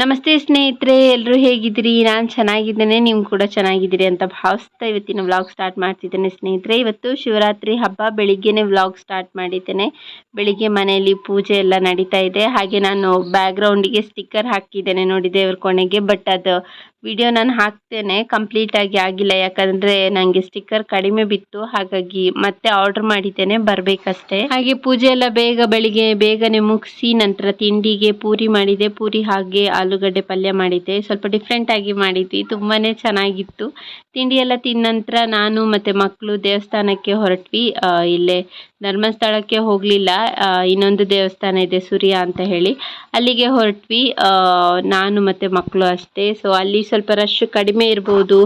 ನಮಸ್ತೆ ಸ್ನೇಹಿತರೆ ಎಲ್ಲರೂ ಹೇಗಿದ್ದೀರಿ? ನಾನು ಚೆನ್ನಾಗಿದ್ದೇನೆ, ನೀವು ಕೂಡ ಚೆನ್ನಾಗಿದ್ದೀರಿ ಅಂತ ಭಾವಿಸ್ತಾ ಇವತ್ತಿನ ವ್ಲಾಗ್ ಸ್ಟಾರ್ಟ್ ಮಾಡ್ತಿದ್ದೇನೆ ಸ್ನೇಹಿತರೆ. ಇವತ್ತು ಶಿವರಾತ್ರಿ ಹಬ್ಬ, ಬೆಳಿಗ್ಗೆನೆ ವ್ಲಾಗ್ ಸ್ಟಾರ್ಟ್ ಮಾಡಿದ್ದೇನೆ. ಬೆಳಿಗ್ಗೆ ಮನೆಯಲ್ಲಿ ಪೂಜೆ ಎಲ್ಲ ನಡೀತಾ ಇದೆ. ಹಾಗೆ ನಾನು ಬ್ಯಾಕ್ಗ್ರೌಂಡಿಗೆ ಸ್ಟಿಕ್ಕರ್ ಹಾಕಿದ್ದೇನೆ ನೋಡಿ ದೇವ್ರ ಕೊನೆಗೆ ಬಟ್ ಅದು ವಿಡಿಯೋ ನಾನು ಹಾಕ್ತೇನೆ ಕಂಪ್ಲೀಟಾಗಿ ಆಗಿಲ್ಲ. ಯಾಕಂದರೆ ನನಗೆ ಸ್ಟಿಕ್ಕರ್ ಕಡಿಮೆ ಬಿತ್ತು. ಹಾಗಾಗಿ ಮತ್ತೆ ಆರ್ಡರ್ ಮಾಡಿದ್ದೇನೆ, ಬರಬೇಕಷ್ಟೇ. ಹಾಗೆ ಪೂಜೆ ಎಲ್ಲ ಬೇಗ ಬೆಳಿಗ್ಗೆ ಬೇಗನೆ ಮುಗಿಸಿ ನಂತರ ತಿಂಡಿಗೆ ಪೂರಿ ಮಾಡಿದೆ. ಪೂರಿ ಹಾಗೆ ಆಲೂಗಡ್ಡೆ ಪಲ್ಯ ಮಾಡಿದ್ದೆ ಸ್ವಲ್ಪ ಡಿಫ್ರೆಂಟ್ ಆಗಿ ಮಾಡಿದ್ವಿ. ತುಂಬಾ ಚೆನ್ನಾಗಿತ್ತು. ತಿಂಡಿ ಎಲ್ಲ ತಿಂದ ನಂತರ ನಾನು ಮತ್ತು ಮಕ್ಕಳು ದೇವಸ್ಥಾನಕ್ಕೆ ಹೊರಟ್ವಿ. ಇಲ್ಲೇ ಧರ್ಮಸ್ಥಳಕ್ಕೆ ಹೋಗಲಿಲ್ಲ. ಇನ್ನೊಂದು ದೇವಸ್ಥಾನ ಇದೆ ಸೂರ್ಯ ಅಂತ ಹೇಳಿ. ಅಲ್ಲಿಗೆ ಹೊರಟ್ವಿ. ನಾನು ಮತ್ತು ಮಕ್ಕಳು ಅಷ್ಟೇ. ಸೊ ಅಲ್ಲಿ ಸ್ವಲ್ಪ ರಶ್ ಕಡಿಮೆ ಇರ್ಬೋದು.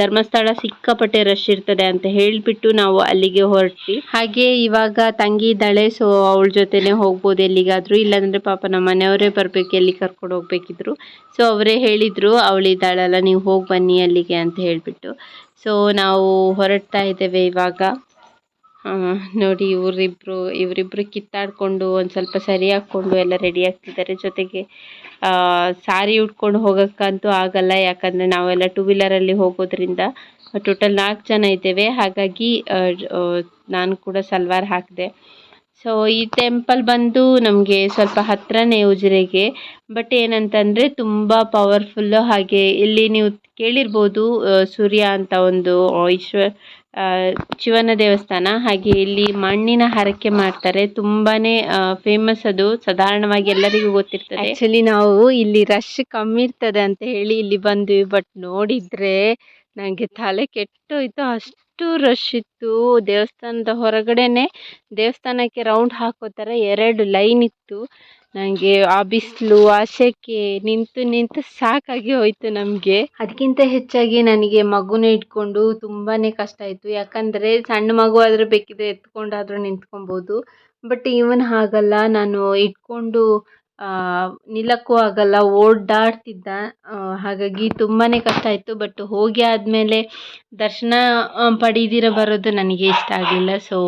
ಧರ್ಮಸ್ಥಳ ಸಿಕ್ಕಾಪಟ್ಟೆ ರಶ್ ಇರ್ತದೆ ಅಂತ ಹೇಳಿಬಿಟ್ಟು ನಾವು ಅಲ್ಲಿಗೆ ಹೊರಟ್ವಿ. ಹಾಗೆ ಇವಾಗ ತಂಗಿ ಇದ್ದಾಳೆ. ಸೊ ಅವಳ ಜೊತೆನೆ ಹೋಗ್ಬೋದು ಎಲ್ಲಿಗಾದರೂ. ಇಲ್ಲಾಂದರೆ ಪಾಪ ನಮ್ಮ ಮನೆಯವರೇ ಬರಬೇಕು, ಎಲ್ಲಿ ಕರ್ಕೊಂಡು ಹೋಗ್ಬೇಕಿದ್ರು. ಸೊ ಅವರೇ ಹೇಳಿದ್ರು ಅವಳಿದ್ದಾಳಲ್ಲ ನೀವು ಹೋಗಿ ಬನ್ನಿ ಅಲ್ಲಿಗೆ ಅಂತ ಹೇಳಿಬಿಟ್ಟು. ಸೊ ನಾವು ಹೊರಡ್ತಾ ಇದ್ದೇವೆ ಇವಾಗ. ನೋಡಿ ಇವರಿಬ್ರು ಇವರಿಬ್ರು ಕಿತ್ತಾಡಿಕೊಂಡು ಒಂದು ಸ್ವಲ್ಪ ಸರಿ ಹಾಕ್ಕೊಂಡು ಎಲ್ಲ ರೆಡಿ ಆಗ್ತಿದ್ದಾರೆ. ಜೊತೆಗೆ ಸಾರಿ ಉಟ್ಕೊಂಡು ಹೋಗೋಕ್ಕಂತೂ ಆಗಲ್ಲ. ಯಾಕಂದರೆ ನಾವೆಲ್ಲ ಟೂ ವೀಲರಲ್ಲಿ ಹೋಗೋದ್ರಿಂದ ಟೋಟಲ್ ನಾಲ್ಕು ಜನ ಇದ್ದೇವೆ. ಹಾಗಾಗಿ ನಾನು ಕೂಡ ಸಲ್ವಾರ್ ಹಾಕಿದೆ. ಸೊ ಈ ಟೆಂಪಲ್ ಬಂದು ನಮಗೆ ಸ್ವಲ್ಪ ಹತ್ರನೇ ಉಜಿರೆಗೆ. ಬಟ್ ಏನಂತಂದರೆ ತುಂಬ ಪವರ್ಫುಲ್ಲು ಹಾಗೆ ಇಲ್ಲಿ ನೀವು ಕೇಳಿರ್ಬೋದು ಸೂರ್ಯ ಅಂತ ಒಂದು ಈಶ್ವ ಆ, ಶಿವನ ದೇವಸ್ಥಾನ, ಹಾಗೆ ಇಲ್ಲಿ ಮಣ್ಣಿನ ಹರಕೆ ಮಾಡ್ತಾರೆ. ತುಂಬಾನೇ ಫೇಮಸ್ ಅದು. ಸಾಧಾರಣವಾಗಿ ಎಲ್ಲರಿಗೂ ಗೊತ್ತಿರ್ತದೆ. ಆಕ್ಚುಲಿ ನಾವು ಇಲ್ಲಿ ರಶ್ ಕಮ್ಮಿ ಇರ್ತದೆ ಅಂತ ಹೇಳಿ ಇಲ್ಲಿ ಬಂದ್ವಿ. ಬಟ್ ನೋಡಿದ್ರೆ ನನಗೆ ತಲೆ ಕೆಟ್ಟೋಯ್ತು. ಅಷ್ಟು ರಶ್ ಇತ್ತು. ದೇವಸ್ಥಾನದ ಹೊರಗಡೆನೆ ದೇವಸ್ಥಾನಕ್ಕೆ ರೌಂಡ್ ಹಾಕೋ ಥರ ಎರಡು ಲೈನ್ ಇತ್ತು. ನನಗೆ ಆ ಬಿಸಿಲು, ಆ ಸೆಕೆ ನಿಂತು ನಿಂತು ಸಾಕಾಗಿ ಹೋಯ್ತು ನಮಗೆ. ಅದಕ್ಕಿಂತ ಹೆಚ್ಚಾಗಿ ನನಗೆ ಮಗುನ ಇಟ್ಕೊಂಡು ತುಂಬಾ ಕಷ್ಟ ಆಯಿತು. ಯಾಕಂದರೆ ಸಣ್ಣ ಮಗು ಆದರೆ ಬೇಕಿದ್ರೆ ಎತ್ಕೊಂಡಾದರೂ ನಿಂತ್ಕೊಬೋದು. ಬಟ್ ಇವನ್ ಹಾಗಲ್ಲ. ನಾನು ಇಟ್ಕೊಂಡು ನಿಲ್ಲಕ್ಕೂ ಆಗಲ್ಲ. ಓಡಾಡ್ತಿದ್ದ ಹಾಗಾಗಿ ತುಂಬಾ ಕಷ್ಟ ಆಯಿತು. ಬಟ್ ಹೋಗಿ ಆದಮೇಲೆ ದರ್ಶನ ಪಡೀದಿರ ಬರೋದು ನನಗೆ ಇಷ್ಟ ಆಗಲಿಲ್ಲ ಸೊ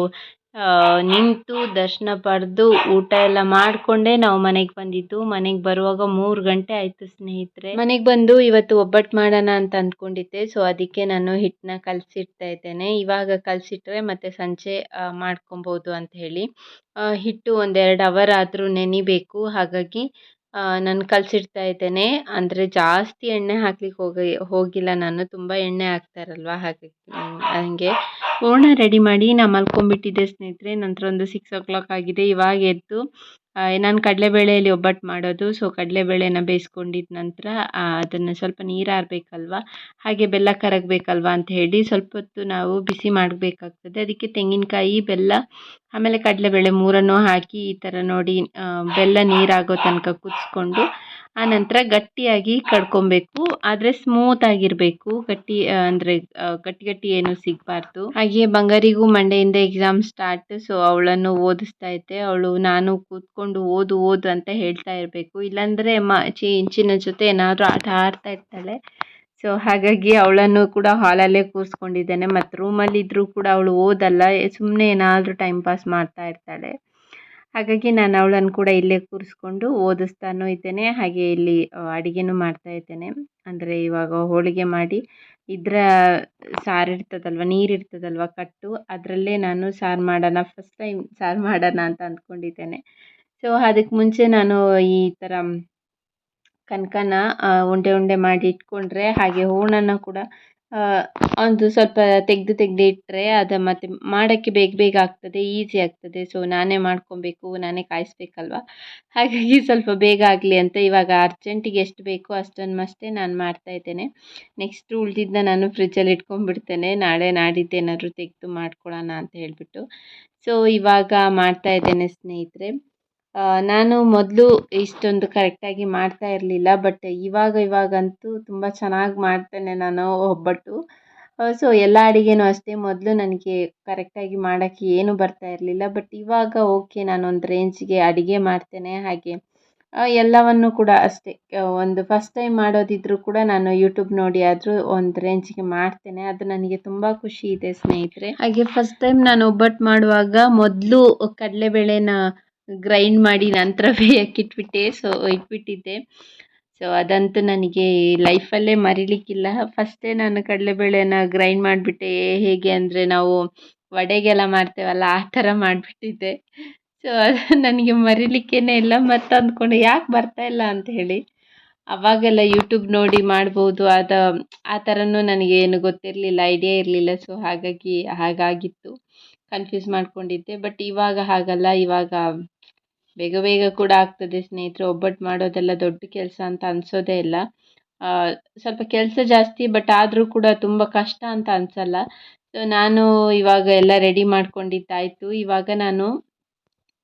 ನಿಂತು ದರ್ಶನ ಪಡೆದು ಊಟ ಎಲ್ಲ ಮಾಡಿಕೊಂಡೇ ನಾವು ಮನೆಗೆ ಬಂದಿದ್ದು. ಮನೆಗೆ ಬರುವಾಗ ಮೂರು ಗಂಟೆ ಆಯಿತು ಸ್ನೇಹಿತರೆ. ಮನೆಗೆ ಬಂದು ಇವತ್ತು ಒಬ್ಬಟ್ಟು ಮಾಡೋಣ ಅಂತ ಅಂದ್ಕೊಂಡಿದ್ದೆ. ಸೊ ಅದಕ್ಕೆ ನಾನು ಹಿಟ್ಟನ್ನ ಕಲಸಿಡ್ತಾ ಇದ್ದೇನೆ. ಇವಾಗ ಕಲಸಿಟ್ರೆ ಮತ್ತೆ ಸಂಜೆ ಮಾಡ್ಕೊಬೋದು ಅಂತ ಹೇಳಿ. ಹಿಟ್ಟು ಒಂದೆರಡು ಅವರ್ ಆದರೂ ನೆನಿಬೇಕು. ಹಾಗಾಗಿ ನಾನು ಕಲಸಿಡ್ತಾ ಇದ್ದೇನೆ. ಅಂದರೆ ಜಾಸ್ತಿ ಎಣ್ಣೆ ಹಾಕ್ಲಿಕ್ಕೆ ಹೋಗಿ, ಹೋಗಿಲ್ಲ ನಾನು. ತುಂಬ ಎಣ್ಣೆ ಹಾಕ್ತಾರಲ್ವ ಹಾಗೆ ಹಾಗೆ. ಹೂರ್ಣ ರೆಡಿ ಮಾಡಿ ನಾನು ಮಲ್ಕೊಂಡ್ಬಿಟ್ಟಿದ್ದೆ ಸ್ನೇಹಿತರೆ. ನಂತರ ಒಂದು ಸಿಕ್ಸ್ ಓ ಕ್ಲಾಕ್ ಆಗಿದೆ. ಇವಾಗ ಎದ್ದು ನಾನು ಕಡಲೆಬೇಳೆಯಲ್ಲಿ ಒಬ್ಬಟ್ಟು ಮಾಡೋದು. ಸೊ ಕಡಲೆಬೇಳೆನ ಬೇಯಿಸ್ಕೊಂಡಿದ್ದ ನಂತರ ಅದನ್ನು ಸ್ವಲ್ಪ ನೀರು ಹಾಗೆ ಬೆಲ್ಲ ಕರಗಬೇಕಲ್ವ ಅಂತ ಹೇಳಿ ಸ್ವಲ್ಪ ಹೊತ್ತು ನಾವು ಬಿಸಿ ಮಾಡಬೇಕಾಗ್ತದೆ. ಅದಕ್ಕೆ ತೆಂಗಿನಕಾಯಿ, ಬೆಲ್ಲ, ಆಮೇಲೆ ಕಡಲೆಬೇಳೆ ಮೂರನ್ನು ಹಾಕಿ ಈ ಥರ ನೋಡಿ ಬೆಲ್ಲ ನೀರಾಗೋ ತನಕ ಕುದಿಸ್ಕೊಂಡು ಆನಂತರ ಗಟ್ಟಿಯಾಗಿ ಕಡ್ಕೊಬೇಕು. ಆದರೆ ಸ್ಮೂತ್ ಆಗಿರಬೇಕು. ಗಟ್ಟಿ ಅಂದರೆ ಗಟ್ಟಿ ಗಟ್ಟಿ ಏನು ಸಿಗಬಾರ್ದು. ಹಾಗೆ ಬಂಗಾರಿಗೂ ಮಂಡೆಯಿಂದ ಎಕ್ಸಾಮ್ ಸ್ಟಾರ್ಟ್ ಸೊ ಅವಳನ್ನು ಓದಿಸ್ತಾ ಇದ್ದೆ. ಅವಳು, ನಾನು ಕೂತ್ಕೊಂಡು ಓದು ಓದು ಅಂತ ಹೇಳ್ತಾ ಇರಬೇಕು. ಇಲ್ಲಾಂದರೆ ಮ ಇಂಚಿನ ಜೊತೆ ಏನಾದರೂ ಆಟ ಆಡ್ತಾ ಇರ್ತಾಳೆ. ಸೊ ಹಾಗಾಗಿ ಅವಳನ್ನು ಕೂಡ ಹಾಲಲ್ಲೇ ಕೂರಿಸ್ಕೊಂಡಿದ್ದೇನೆ. ಮತ್ತು ರೂಮಲ್ಲಿ ಇದ್ದರೂ ಕೂಡ ಅವಳು ಓದಲ್ಲ. ಸುಮ್ಮನೆ ಏನಾದರೂ ಟೈಮ್ ಪಾಸ್ ಮಾಡ್ತಾ ಇರ್ತಾಳೆ. ಹಾಗಾಗಿ ನಾನು ಅವಳನ್ನು ಕೂಡ ಇಲ್ಲೇ ಕೂರಿಸ್ಕೊಂಡು ಓದಿಸ್ತಾನೂ ಇದ್ದೇನೆ, ಹಾಗೆ ಇಲ್ಲಿ ಅಡುಗೆನೂ ಮಾಡ್ತಾ ಇದ್ದೇನೆ. ಅಂದರೆ ಇವಾಗ ಹೋಳಿಗೆ ಮಾಡಿ ಇದರ ಸಾರು ಇರ್ತದಲ್ವ, ನೀರು ಕಟ್ಟು, ಅದರಲ್ಲೇ ನಾನು ಸಾರು ಮಾಡೋಣ ಫಸ್ಟ್ ಟೈಮ್ ಸಾರು ಮಾಡೋಣ ಅಂತ ಅಂದ್ಕೊಂಡಿದ್ದೇನೆ. ಸೊ ಅದಕ್ಕೆ ಮುಂಚೆ ನಾನು ಈ ಥರ ಕನಕನ ಉಂಡೆ ಉಂಡೆ ಮಾಡಿ ಇಟ್ಕೊಂಡ್ರೆ ಹಾಗೆ ಹೂರಣನ ಕೂಡ ಒಂದು ಸ್ವಲ್ಪ ತೆಗೆದು ತೆಗೆದು ಇಟ್ಟರೆ ಅದು ಮತ್ತು ಮಾಡೋಕ್ಕೆ ಬೇಗ ಬೇಗ ಆಗ್ತದೆ ಈಸಿ ಆಗ್ತದೆ. ಸೊ ನಾನೇ ಮಾಡ್ಕೊಬೇಕು, ನಾನೇ ಕಾಯಿಸ್ಬೇಕಲ್ವ? ಹಾಗಾಗಿ ಸ್ವಲ್ಪ ಬೇಗ ಆಗಲಿ ಅಂತ ಇವಾಗ ಅರ್ಜೆಂಟಿಗೆ ಎಷ್ಟು ಬೇಕೋ ಅಷ್ಟನ್ನಷ್ಟೇ ನಾನು ಮಾಡ್ತಾ ಇದ್ದೇನೆ. ನೆಕ್ಸ್ಟ್ ಉಳಿದಿದ್ದ ನಾನು ಫ್ರಿಜ್ಜಲ್ಲಿ ಇಟ್ಕೊಂಡ್ಬಿಡ್ತೇನೆ. ನಾಳೆ ನಾಡಿದ್ದು ಏನಾದರೂ ತೆಗೆದು ಮಾಡ್ಕೊಳ್ಳೋಣ ಅಂತ ಹೇಳಿಬಿಟ್ಟು. ಸೊ ಇವಾಗ ಮಾಡ್ತಾ ಇದ್ದೇನೆ ಸ್ನೇಹಿತರೆ. ನಾನು ಮೊದಲು ಇಷ್ಟೊಂದು ಕರೆಕ್ಟಾಗಿ ಮಾಡ್ತಾ ಇರಲಿಲ್ಲ ಬಟ್ ಇವಾಗ, ಇವಾಗಂತೂ ತುಂಬ ಚೆನ್ನಾಗಿ ಮಾಡ್ತೇನೆ ನಾನು ಒಬ್ಬಟ್ಟು. ಸೊ ಎಲ್ಲ ಅಡುಗೆನೂ ಅಷ್ಟೇ ಮೊದಲು ನನಗೆ ಕರೆಕ್ಟಾಗಿ ಮಾಡೋಕ್ಕೆ ಏನೂ ಬರ್ತಾ ಇರಲಿಲ್ಲ ಬಟ್ ಇವಾಗ ಓಕೆ ನಾನು ಒಂದು ರೇಂಜಿಗೆ ಅಡುಗೆ ಮಾಡ್ತೇನೆ, ಹಾಗೆ ಎಲ್ಲವನ್ನು ಕೂಡ ಅಷ್ಟೇ. ಒಂದು ಫಸ್ಟ್ ಟೈಮ್ ಮಾಡೋದಿದ್ರೂ ಕೂಡ ನಾನು ಯೂಟ್ಯೂಬ್ ನೋಡಿ ಆದರೂ ಒಂದು ರೇಂಜ್ಗೆ ಮಾಡ್ತೇನೆ, ಅದು ನನಗೆ ತುಂಬ ಖುಷಿ ಇದೆ ಸ್ನೇಹಿತರೆ. ಹಾಗೆ ಫಸ್ಟ್ ಟೈಮ್ ನಾನು ಒಬ್ಬಟ್ಟು ಮಾಡುವಾಗ ಮೊದಲು ಕಡಲೆಬೇಳೆನ ಗ್ರೈಂಡ್ ಮಾಡಿ ನಂತರ ಬೇಯಕ್ಕೆ ಇಟ್ಬಿಟ್ಟೆ ಸೊ ಇಟ್ಬಿಟ್ಟಿದ್ದೆ. ಸೊ ಅದಂತೂ ನನಗೆ ಲೈಫಲ್ಲೇ ಮರಿಲಿಕ್ಕಿಲ್ಲ. ಫಸ್ಟೇ ನಾನು ಕಡಲೆಬೇಳೆನ ಗ್ರೈಂಡ್ ಮಾಡಿಬಿಟ್ಟೆ. ಹೇಗೆ ಅಂದರೆ ನಾವು ವಡೆಗೆಲ್ಲ ಮಾಡ್ತೇವಲ್ಲ, ಆ ಥರ ಮಾಡಿಬಿಟ್ಟಿದ್ದೆ. ಸೊ ಅದು ನನಗೆ ಮರಿಲಿಕ್ಕೇ ಇಲ್ಲ ಮತ್ತೆ ಅಂದ್ಕೊಂಡು ಯಾಕೆ ಬರ್ತಾ ಇಲ್ಲ ಅಂತ ಹೇಳಿ. ಅವಾಗೆಲ್ಲ ಯೂಟ್ಯೂಬ್ ನೋಡಿ ಮಾಡ್ಬೋದು ಅದು ಆ ಥರನೂ ಏನು ಗೊತ್ತಿರಲಿಲ್ಲ ಐಡಿಯಾ ಇರಲಿಲ್ಲ. ಸೊ ಹಾಗಾಗಿ ಹಾಗಾಗಿತ್ತು. ಕನ್ಫ್ಯೂಸ್ ಮಾಡ್ಕೊಂಡಿದ್ದೆ ಬಟ್ ಇವಾಗ ಹಾಗಲ್ಲ. ಇವಾಗ ಬೇಗ ಬೇಗ ಕೂಡ ಆಗ್ತದೆ ಸ್ನೇಹಿತರೆ. ಒಬ್ಬಟ್ಟು ಮಾಡೋದೆಲ್ಲ ದೊಡ್ಡ ಕೆಲಸ ಅಂತ ಅನಿಸೋದೇ ಇಲ್ಲ. ಸ್ವಲ್ಪ ಕೆಲಸ ಜಾಸ್ತಿ ಬಟ್ ಆದರೂ ಕೂಡ ತುಂಬ ಕಷ್ಟ ಅಂತ ಅನಿಸಲ್ಲ. ಸೊ ನಾನು ಇವಾಗ ಎಲ್ಲ ರೆಡಿ ಮಾಡ್ಕೊಂಡಿದ್ದಾಯಿತು. ಇವಾಗ ನಾನು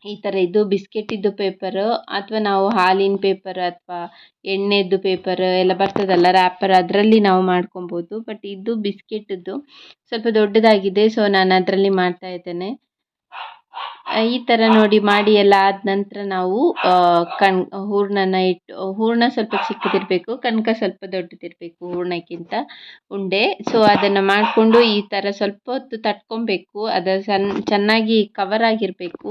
ಈ ಥರ ಇದು ಬಿಸ್ಕೆಟಿದ್ದು ಪೇಪರು ಅಥವಾ ನಾವು ಹಾಲಿನ ಪೇಪರ್ ಅಥವಾ ಎಣ್ಣೆದ್ದು ಪೇಪರ್ ಎಲ್ಲ ಬರ್ತದಲ್ಲ ರ್ಯಾಪರ್ ಅದರಲ್ಲಿ ನಾವು ಮಾಡ್ಕೊಬೋದು. ಬಟ್ ಇದು ಬಿಸ್ಕೆಟದ್ದು ಸ್ವಲ್ಪ ದೊಡ್ಡದಾಗಿದೆ ಸೊ ನಾನು ಅದರಲ್ಲಿ ಮಾಡ್ತಾ ಇದ್ದೇನೆ. ಈ ಥರ ನೋಡಿ ಮಾಡಿ ಎಲ್ಲ ಆದ ನಂತರ ನಾವು ಕಣ್, ಹೂರಣನ ಇಟ್ಟು, ಹೂರಣ ಸ್ವಲ್ಪ ಚಿಕ್ಕದಿರಬೇಕು, ಕಣಕ ಸ್ವಲ್ಪ ದೊಡ್ಡದಿರಬೇಕು ಹೂರಣಕ್ಕಿಂತ ಉಂಡೆ. ಸೊ ಅದನ್ನು ಮಾಡಿಕೊಂಡು ಈ ಥರ ಸ್ವಲ್ಪ ಹೊತ್ತು ತಟ್ಕೊಬೇಕು. ಅದು ಸಣ್ಣ ಚೆನ್ನಾಗಿ ಕವರ್ ಆಗಿರಬೇಕು.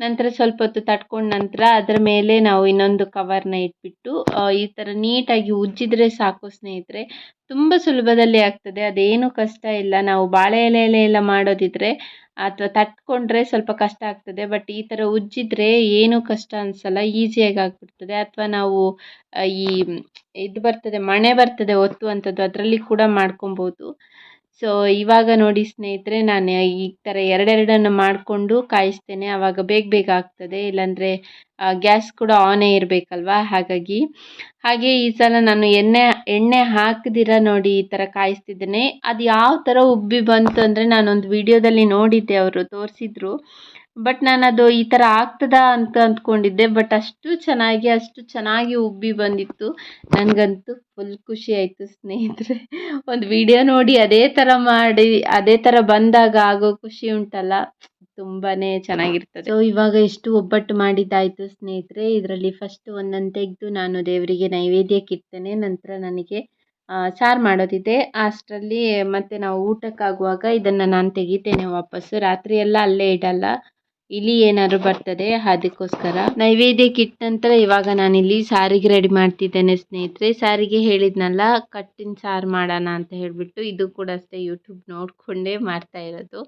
ನಂತರ ಸ್ವಲ್ಪ ಹೊತ್ತು ತಟ್ಕೊಂಡ ನಂತರ ಅದರ ಮೇಲೆ ನಾವು ಇನ್ನೊಂದು ಕವರ್ನ ಇಟ್ಬಿಟ್ಟು ಈ ಥರ ನೀಟಾಗಿ ಉಜ್ಜಿದ್ರೆ ಸಾಕು ಸ್ನೇಹಿತರೆ. ತುಂಬ ಸುಲಭದಲ್ಲಿ ಆಗ್ತದೆ. ಅದೇನು ಕಷ್ಟ ಇಲ್ಲ. ನಾವು ಬಾಳೆ ಎಲೆ ಎಲ್ಲ ಮಾಡೋದಿದ್ರೆ ಅಥವಾ ತಟ್ಕೊಂಡ್ರೆ ಸ್ವಲ್ಪ ಕಷ್ಟ ಆಗ್ತದೆ. ಬಟ್ ಈ ಥರ ಉಜ್ಜಿದ್ರೆ ಏನೂ ಕಷ್ಟ ಅನ್ಸಲ್ಲ. ಈಸಿಯಾಗಿ ಆಗಿಬಿಡ್ತದೆ. ಅಥವಾ ನಾವು ಈ, ಇದು ಬರ್ತದೆ, ಮಣೆ ಬರ್ತದೆ, ಒತ್ತುವಂಥದ್ದು. ಅದರಲ್ಲಿ ಕೂಡ ಮಾಡ್ಕೊಬೋದು. ಸೊ ಇವಾಗ ನೋಡಿ ಸ್ನೇಹಿತರೆ, ನಾನು ಈ ಥರ ಎರಡೆರಡನ್ನು ಮಾಡಿಕೊಂಡು ಕಾಯಿಸ್ತೇನೆ. ಆವಾಗ ಬೇಗ ಬೇಗ ಆಗ್ತದೆ. ಇಲ್ಲಾಂದರೆ ಗ್ಯಾಸ್ ಕೂಡ ಆನೇ ಇರಬೇಕಲ್ವಾ? ಹಾಗಾಗಿ, ಹಾಗೆ ಈ ಸಲ ನಾನು ಎಣ್ಣೆ ಎಣ್ಣೆ ಹಾಕದಿರ ನೋಡಿ ಈ ಥರ ಕಾಯಿಸ್ತಿದ್ದೇನೆ. ಅದು ಯಾವ ಥರ ಉಬ್ಬಿ ಬಂತು ಅಂದರೆ ನಾನೊಂದು ವಿಡಿಯೋದಲ್ಲಿ ನೋಡಿದ್ದೆ, ಅವರು ತೋರಿಸಿದ್ರು. ಬಟ್ ನಾನು ಅದು ಈ ಥರ ಆಗ್ತದ ಅಂತ ಅಂದ್ಕೊಂಡಿದ್ದೆ. ಬಟ್ ಅಷ್ಟು ಚೆನ್ನಾಗಿ ಅಷ್ಟು ಚೆನ್ನಾಗಿ ಉಬ್ಬಿ ಬಂದಿತ್ತು. ನನಗಂತೂ ಫುಲ್ ಖುಷಿ ಆಯಿತು ಸ್ನೇಹಿತರೆ. ಒಂದು ವಿಡಿಯೋ ನೋಡಿ ಅದೇ ಥರ ಮಾಡಿ, ಅದೇ ಥರ ಬಂದಾಗ ಆಗೋ ಖುಷಿ ಉಂಟಲ್ಲ. ತುಂಬಾ ಚೆನ್ನಾಗಿರ್ತದೆ. ಸೊ ಇವಾಗ ಎಷ್ಟು ಒಬ್ಬಟ್ಟು ಮಾಡಿದ್ದಾಯಿತು ಸ್ನೇಹಿತರೆ. ಇದರಲ್ಲಿ ಫಸ್ಟ್ ಒಂದನ್ನು ತೆಗೆದು ನಾನು ದೇವರಿಗೆ ನೈವೇದ್ಯಕ್ಕೆ ಇಡ್ತೇನೆ ನಂತರ ನನಗೆ ಸಾರು ಮಾಡೋದಿದೆ. ಅಷ್ಟರಲ್ಲಿ ಮತ್ತು ನಾವು ಊಟಕ್ಕಾಗುವಾಗ ಇದನ್ನು ನಾನು ತೆಗಿತೇನೆ ವಾಪಸ್ಸು. ರಾತ್ರಿ ಎಲ್ಲ ಅಲ್ಲೇ ಇಡಲ್ಲ. ಇಲಿ ಏನಾದ್ರು ಬರ್ತದೆ ಅದಕ್ಕೋಸ್ಕರ ನೈವೇದ್ಯಕ್ಕೆ ಇಟ್ಟ ನಂತರ ಇವಾಗ ನಾನಿಲ್ಲಿ ಸಾರಿಗೆ ರೆಡಿ ಮಾಡ್ತಿದ್ದೇನೆ ಸ್ನೇಹಿತರೆ. ಸಾರಿಗೆ ಹೇಳಿದ್ನಲ್ಲ, ಕಟ್ಟಿನ ಸಾರು ಮಾಡೋಣ ಅಂತ ಹೇಳಿಬಿಟ್ಟು ಇದು ಕೂಡ ಅಷ್ಟೇ ಯೂಟ್ಯೂಬ್ ನೋಡಿಕೊಂಡೇ ಮಾಡ್ತಾ ಇರೋದು.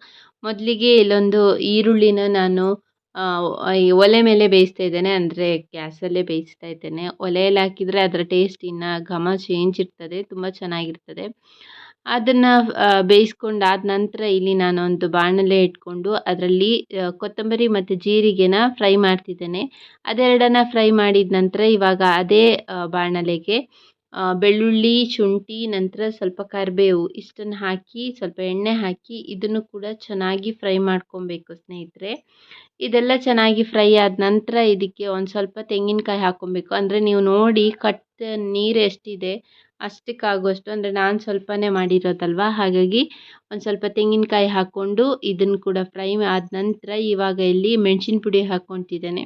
ಮೊದಲಿಗೆ ಇಲ್ಲೊಂದು ಈರುಳ್ಳಿನ ನಾನು ಒಲೆ ಮೇಲೆ ಬೇಯಿಸ್ತಾ ಇದ್ದೇನೆ. ಅಂದರೆ ಗ್ಯಾಸಲ್ಲೇ ಬೇಯಿಸ್ತಾ ಇದ್ದೇನೆ. ಒಲೆಯಲ್ಲಿ ಹಾಕಿದರೆ ಅದರ ಟೇಸ್ಟ್ ಇನ್ನು ಘಮ ಚೇಂಜ್ ಇರ್ತದೆ, ತುಂಬ ಚೆನ್ನಾಗಿರ್ತದೆ. ಅದನ್ನು ಬೇಯಿಸ್ಕೊಂಡಾದ ನಂತರ ಇಲ್ಲಿ ನಾನು ಒಂದು ಬಾಣಲೆ ಇಟ್ಕೊಂಡು ಅದರಲ್ಲಿ ಕೊತ್ತಂಬರಿ ಮತ್ತು ಜೀರಿಗೆನ ಫ್ರೈ ಮಾಡ್ತಿದ್ದೇನೆ. ಅದೆರಡನ್ನ ಫ್ರೈ ಮಾಡಿದ ನಂತರ ಇವಾಗ ಅದೇ ಬಾಣಲೆಗೆ ಬೆಳ್ಳುಳ್ಳಿ, ಶುಂಠಿ, ನಂತರ ಸ್ವಲ್ಪ ಕರಿಬೇವು ಇಷ್ಟನ್ನು ಹಾಕಿ, ಸ್ವಲ್ಪ ಎಣ್ಣೆ ಹಾಕಿ ಇದನ್ನು ಕೂಡ ಚೆನ್ನಾಗಿ ಫ್ರೈ ಮಾಡ್ಕೊಬೇಕು ಸ್ನೇಹಿತರೆ. ಇದೆಲ್ಲ ಚೆನ್ನಾಗಿ ಫ್ರೈ ಆದ ನಂತರ ಇದಕ್ಕೆ ಒಂದು ಸ್ವಲ್ಪ ತೆಂಗಿನಕಾಯಿ ಹಾಕ್ಕೊಬೇಕು ಅಂದರೆ ನೀವು ನೋಡಿ ಕಟ್ ನೀರು ಎಷ್ಟಿದೆ ಅಷ್ಟಕ್ಕಾಗುವಷ್ಟು, ಅಂದರೆ ನಾನು ಸ್ವಲ್ಪನೇ ಮಾಡಿರೋದಲ್ವ? ಹಾಗಾಗಿ ಒಂದು ಸ್ವಲ್ಪ ತೆಂಗಿನಕಾಯಿ ಹಾಕ್ಕೊಂಡು ಇದನ್ನು ಕೂಡ ಫ್ರೈ ಆದ ನಂತರ ಇವಾಗ ಇಲ್ಲಿ ಮೆಣಸಿನ ಪುಡಿ ಹಾಕ್ಕೊತಿದ್ದೇನೆ.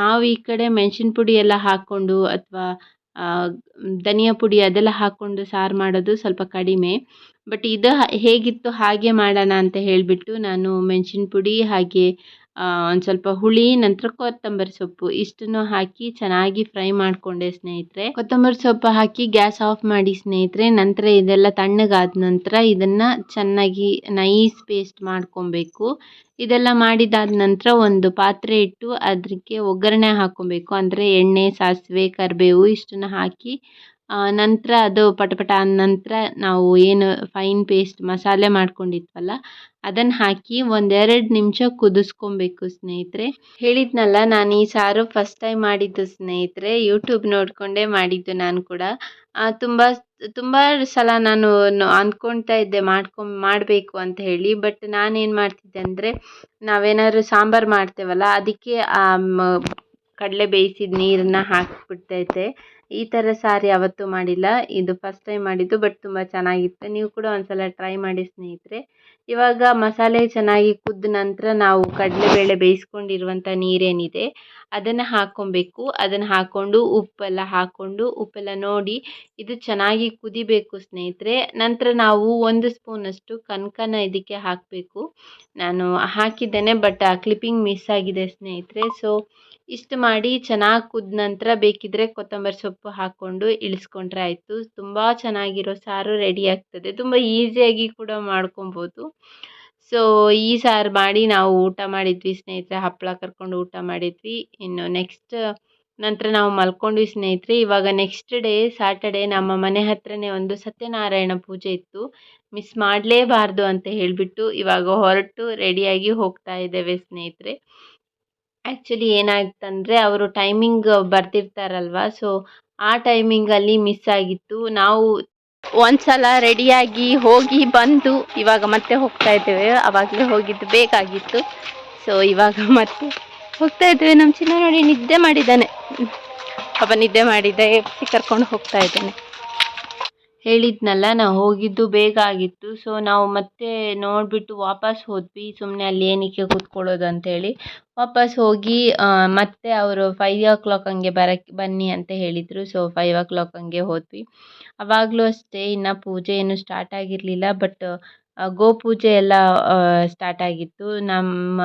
ನಾವು ಈ ಕಡೆ ಮೆಣಸಿನ ಪುಡಿ ಎಲ್ಲ ಹಾಕ್ಕೊಂಡು ಅಥವಾ ಧನಿಯಾ ಪುಡಿ ಅದೆಲ್ಲ ಹಾಕ್ಕೊಂಡು ಸಾರು ಮಾಡೋದು ಸ್ವಲ್ಪ ಕಡಿಮೆ. ಬಟ್ ಇದು ಹೇಗಿತ್ತು ಹಾಗೆ ಮಾಡೋಣ ಅಂತ ಹೇಳಿಬಿಟ್ಟು ನಾನು ಮೆಣಸಿನ ಪುಡಿ ಹಾಗೆ ಒಂದು ಸ್ವಲ್ಪ ಹುಳಿ, ನಂತರ ಕೊತ್ತಂಬರಿ ಸೊಪ್ಪು, ಇಷ್ಟನ್ನು ಹಾಕಿ ಚೆನ್ನಾಗಿ ಫ್ರೈ ಮಾಡಿಕೊಂಡೆ ಸ್ನೇಹಿತರೆ. ಕೊತ್ತಂಬರಿ ಸೊಪ್ಪು ಹಾಕಿ ಗ್ಯಾಸ್ ಆಫ್ ಮಾಡಿ ಸ್ನೇಹಿತರೆ. ನಂತರ ಇದೆಲ್ಲ ತಣ್ಣಗಾದ ನಂತರ ಇದನ್ನು ಚೆನ್ನಾಗಿ ನೈಸ್ ಪೇಸ್ಟ್ ಮಾಡ್ಕೊಬೇಕು. ಇದೆಲ್ಲ ಮಾಡಿದಾದ ನಂತರ ಒಂದು ಪಾತ್ರೆ ಇಟ್ಟು ಅದಕ್ಕೆ ಒಗ್ಗರಣೆ ಹಾಕ್ಕೊಬೇಕು ಅಂದರೆ ಎಣ್ಣೆ, ಸಾಸಿವೆ, ಕರಿಬೇವು ಇಷ್ಟನ್ನು ಹಾಕಿ ನಂತರ ಅದು ಪಟಪಟ ಅಂದ ನಂತರ ನಾವು ಏನು ಫೈನ್ ಪೇಸ್ಟ್ ಮಸಾಲೆ ಮಾಡ್ಕೊಂಡಿದ್ವಲ್ಲ ಅದನ್ನು ಹಾಕಿ ಒಂದೆರಡು ನಿಮಿಷ ಕುದಿಸ್ಕೊಬೇಕು ಸ್ನೇಹಿತರೆ. ಹೇಳಿದ್ನಲ್ಲ, ನಾನು ಈ ಸಾರು ಫಸ್ಟ್ ಟೈಮ್ ಮಾಡಿದ್ದು ಸ್ನೇಹಿತರೆ. ಯೂಟ್ಯೂಬ್ ನೋಡಿಕೊಂಡೇ ಮಾಡಿದ್ದು ನಾನು ಕೂಡ. ತುಂಬ ತುಂಬ ಸಲ ನಾನು ಅಂದ್ಕೊಳ್ತಾ ಇದ್ದೆ ಮಾಡ್ಕೊಂಡು ಮಾಡಬೇಕು ಅಂತ ಹೇಳಿ. ಬಟ್ ನಾನೇನು ಮಾಡ್ತಿದ್ದೆ ಅಂದರೆ, ನಾವೇನಾದ್ರು ಸಾಂಬಾರು ಮಾಡ್ತೇವಲ್ಲ, ಅದಕ್ಕೆ ಕಡಲೆ ಬೇಯಿಸಿದ ನೀರನ್ನು ಹಾಕಿಬಿಡ್ತೈತೆ ಈ ಥರ ಸಾರಿ ಯಾವತ್ತೂ ಮಾಡಿಲ್ಲ. ಇದು ಫಸ್ಟ್ ಟೈಮ್ ಮಾಡಿದ್ದು ಬಟ್ ತುಂಬ ಚೆನ್ನಾಗಿತ್ತು. ನೀವು ಕೂಡ ಒಂದು ಸಲ ಟ್ರೈ ಮಾಡಿ ಸ್ನೇಹಿತರೆ. ಇವಾಗ ಮಸಾಲೆ ಚೆನ್ನಾಗಿ ಕುದ್ದ ನಂತರ ನಾವು ಕಡಲೆಬೇಳೆ ಬೇಯಿಸ್ಕೊಂಡಿರುವಂಥ ನೀರೇನಿದೆ, ಅದನ್ನು ಹಾಕ್ಕೊಬೇಕು ಅದನ್ನು ಹಾಕ್ಕೊಂಡು ಉಪ್ಪೆಲ್ಲ ಹಾಕ್ಕೊಂಡು ಉಪ್ಪೆಲ್ಲ ನೋಡಿ ಇದು ಚೆನ್ನಾಗಿ ಕುದಿಬೇಕು ಸ್ನೇಹಿತರೆ. ನಂತರ ನಾವು ಒಂದು ಸ್ಪೂನಷ್ಟು ಕನಕನ ಇದಕ್ಕೆ ಹಾಕಬೇಕು. ನಾನು ಹಾಕಿದ್ದೇನೆ ಬಟ್ ಆ ಕ್ಲಿಪ್ಪಿಂಗ್ ಮಿಸ್ ಆಗಿದೆ ಸ್ನೇಹಿತರೆ. ಸೊ ಇಷ್ಟು ಮಾಡಿ ಚೆನ್ನಾಗಿ ಕುದ್ದ ನಂತರ ಬೇಕಿದ್ದರೆ ಕೊತ್ತಂಬರಿ ಸೊಪ್ಪು ಹಾಕ್ಕೊಂಡು ಇಳಿಸ್ಕೊಂಡ್ರೆ ಆಯಿತು. ತುಂಬ ಚೆನ್ನಾಗಿರೋ ಸಾರು ರೆಡಿ ಆಗ್ತದೆ. ತುಂಬ ಈಸಿಯಾಗಿ ಕೂಡ ಮಾಡ್ಕೊಬೋದು. ಸೊ ಈ ಸಾರು ಮಾಡಿ ನಾವು ಊಟ ಮಾಡಿದ್ವಿ, ಸ್ನೇಹಿತರೆ. ಹಪ್ಪಳ ಕರ್ಕೊಂಡು ಊಟ ಮಾಡಿದ್ವಿ. ಇನ್ನು ನೆಕ್ಸ್ಟ್ ನಂತರ ನಾವು ಮಲ್ಕೊಂಡ್ವಿ, ಸ್ನೇಹಿತರೆ. ಇವಾಗ ನೆಕ್ಸ್ಟ್ ಡೇ ಸ್ಯಾಟರ್ಡೇ ನಮ್ಮ ಮನೆ ಹತ್ರನೇ ಒಂದು ಸತ್ಯನಾರಾಯಣ ಪೂಜೆ ಇತ್ತು. ಮಿಸ್ ಮಾಡಲೇಬಾರ್ದು ಅಂತ ಹೇಳಿಬಿಟ್ಟು ಇವಾಗ ಹೊರಟು ರೆಡಿಯಾಗಿ ಹೋಗ್ತಾ ಇದ್ದೇವೆ, ಸ್ನೇಹಿತರೆ. ಆ್ಯಕ್ಚುಲಿ ಏನಾಯ್ತಂದರೆ ಅವರು ಟೈಮಿಂಗ್ ಬರ್ತಿರ್ತಾರಲ್ವ ಸೊ ಆ ಟೈಮಿಂಗಲ್ಲಿ ಮಿಸ್ ಆಗಿತ್ತು. ನಾವು ಒಂದು ಸಲ ರೆಡಿಯಾಗಿ ಹೋಗಿ ಬಂದು ಇವಾಗ ಮತ್ತೆ ಹೋಗ್ತಾ ಇದ್ದೇವೆ. ಆವಾಗಲೇ ಹೋಗಿದ್ದು ಬೇಕಾಗಿತ್ತು. ಸೊ ಇವಾಗ ಮತ್ತೆ ಹೋಗ್ತಾ ಇದ್ದೇವೆ. ನಮ್ಮ ಚಿನ್ನ ನೋಡಿ ನಿದ್ದೆ ಮಾಡಿದ್ದಾನೆ. ಪಾಪ ನಿದ್ದೆ ಮಾಡಿದ್ದೆ. ಕರ್ಕೊಂಡು ಹೋಗ್ತಾ ಇದ್ದಾನೆ. ಹೇಳಿದ್ನಲ್ಲ, ನಾವು ಹೋಗಿದ್ದು ಬೇಗ ಆಗಿತ್ತು. ಸೊ ನಾವು ಮತ್ತೆ ನೋಡಿಬಿಟ್ಟು ವಾಪಸ್ ಹೋದ್ವಿ. ಸುಮ್ಮನೆ ಅಲ್ಲಿ ಏನಕ್ಕೆ ಕೂತ್ಕೊಳ್ಳೋದು ಅಂತೇಳಿ. ವಾಪಸ್ ಹೋಗಿ ಮತ್ತೆ ಅವರು ಫೈವ್ ಓ ಕ್ಲಾಕ್ ಹಂಗೆ ಬರಕ್ಕೆ ಬನ್ನಿ ಅಂತ ಹೇಳಿದರು. ಸೊ ಫೈವ್ ಓ ಕ್ಲಾಕ್ ಹಂಗೆ ಹೋದ್ವಿ. ಅವಾಗಲೂ ಅಷ್ಟೇ, ಇನ್ನು ಪೂಜೆ ಏನು ಸ್ಟಾರ್ಟ್ ಆಗಿರಲಿಲ್ಲ. ಬಟ್ ಗೋಪೂಜೆ ಎಲ್ಲ ಸ್ಟಾರ್ಟ್ ಆಗಿತ್ತು. ನಮ್ಮ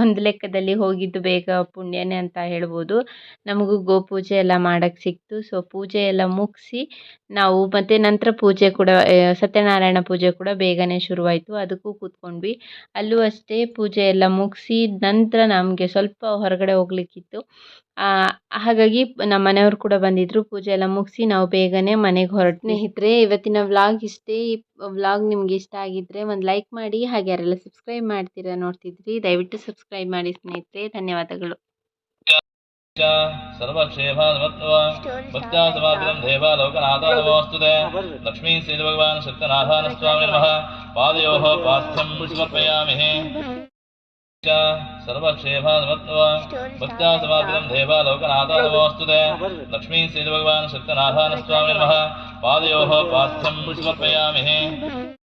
ಒಂದು ಲೆಕ್ಕದಲ್ಲಿ ಹೋಗಿದ್ದು ಬೇಗ ಪುಣ್ಯನೇ ಅಂತ ಹೇಳ್ಬೋದು. ನಮಗೂ ಗೋಪೂಜೆ ಎಲ್ಲ ಮಾಡೋಕ್ಕೆ ಸಿಕ್ತು. ಸೊ ಪೂಜೆ ಎಲ್ಲ ಮುಗಿಸಿ ನಾವು ಮತ್ತೆ ನಂತರ ಪೂಜೆ ಕೂಡ ಸತ್ಯನಾರಾಯಣ ಪೂಜೆ ಕೂಡ ಬೇಗನೆ ಶುರುವಾಯಿತು. ಅದಕ್ಕೂ ಕೂತ್ಕೊಂಡ್ವಿ. ಅಲ್ಲೂ ಅಷ್ಟೇ ಪೂಜೆ ಎಲ್ಲ ಮುಗಿಸಿ ನಂತರ ನಮಗೆ ಸ್ವಲ್ಪ ಹೊರಗಡೆ ಹೋಗ್ಲಿಕ್ಕಿತ್ತು. ಹಾಗಾಗಿ ನಮ್ಮ ಮನೆಯವ್ರು ಕೂಡ ಬಂದಿದ್ದರು ಪೂಜೆ ಎಲ್ಲ ಮುಗಿಸಿ ನಾವು ಬೇಗನೆ ಮನೆಗೆ ಹೊರಟು ಸ್ನೇಹಿತರೆ ಇವತ್ತಿನ ವ್ಲಾಗ್ ಇಷ್ಟೇ ಈ ವ್ಲಾಗ್ ನಿಮ್ಗೆ ಇಷ್ಟ ಆಗಿದ್ದರೆ ಒಂದು ಲೈಕ್ ಮಾಡಿ ಹಾಗೆ ಯಾರೆಲ್ಲ ಸಬ್ಸ್ಕ್ರೈಬ್ ಮಾಡ್ತೀರಾ ನೋಡ್ತಿದ್ರಿ ದಯವಿಟ್ಟು ಸಬ್ಸ್ಕ್ರೈಬ್ ಮಾಡಿ ಸ್ನೇಹಿತರೆ ಧನ್ಯವಾದಗಳು च सर्वक्षेमात्मत्व भक्त्यासमापितं देवालोकनाथो नमोऽस्तु ते लक्ष्मी श्रीभगवान् सत्यनाथानस्वामी नमः पादयोः पार्थ्यं समर्पयामि च सर्वक्षेमात्मत्व भक्त्यासमापितं नमोऽस्तु ते लक्ष्मी श्रीभगवान् स्वामी नमः। पादयोः पार्थ्यं समर्पयामि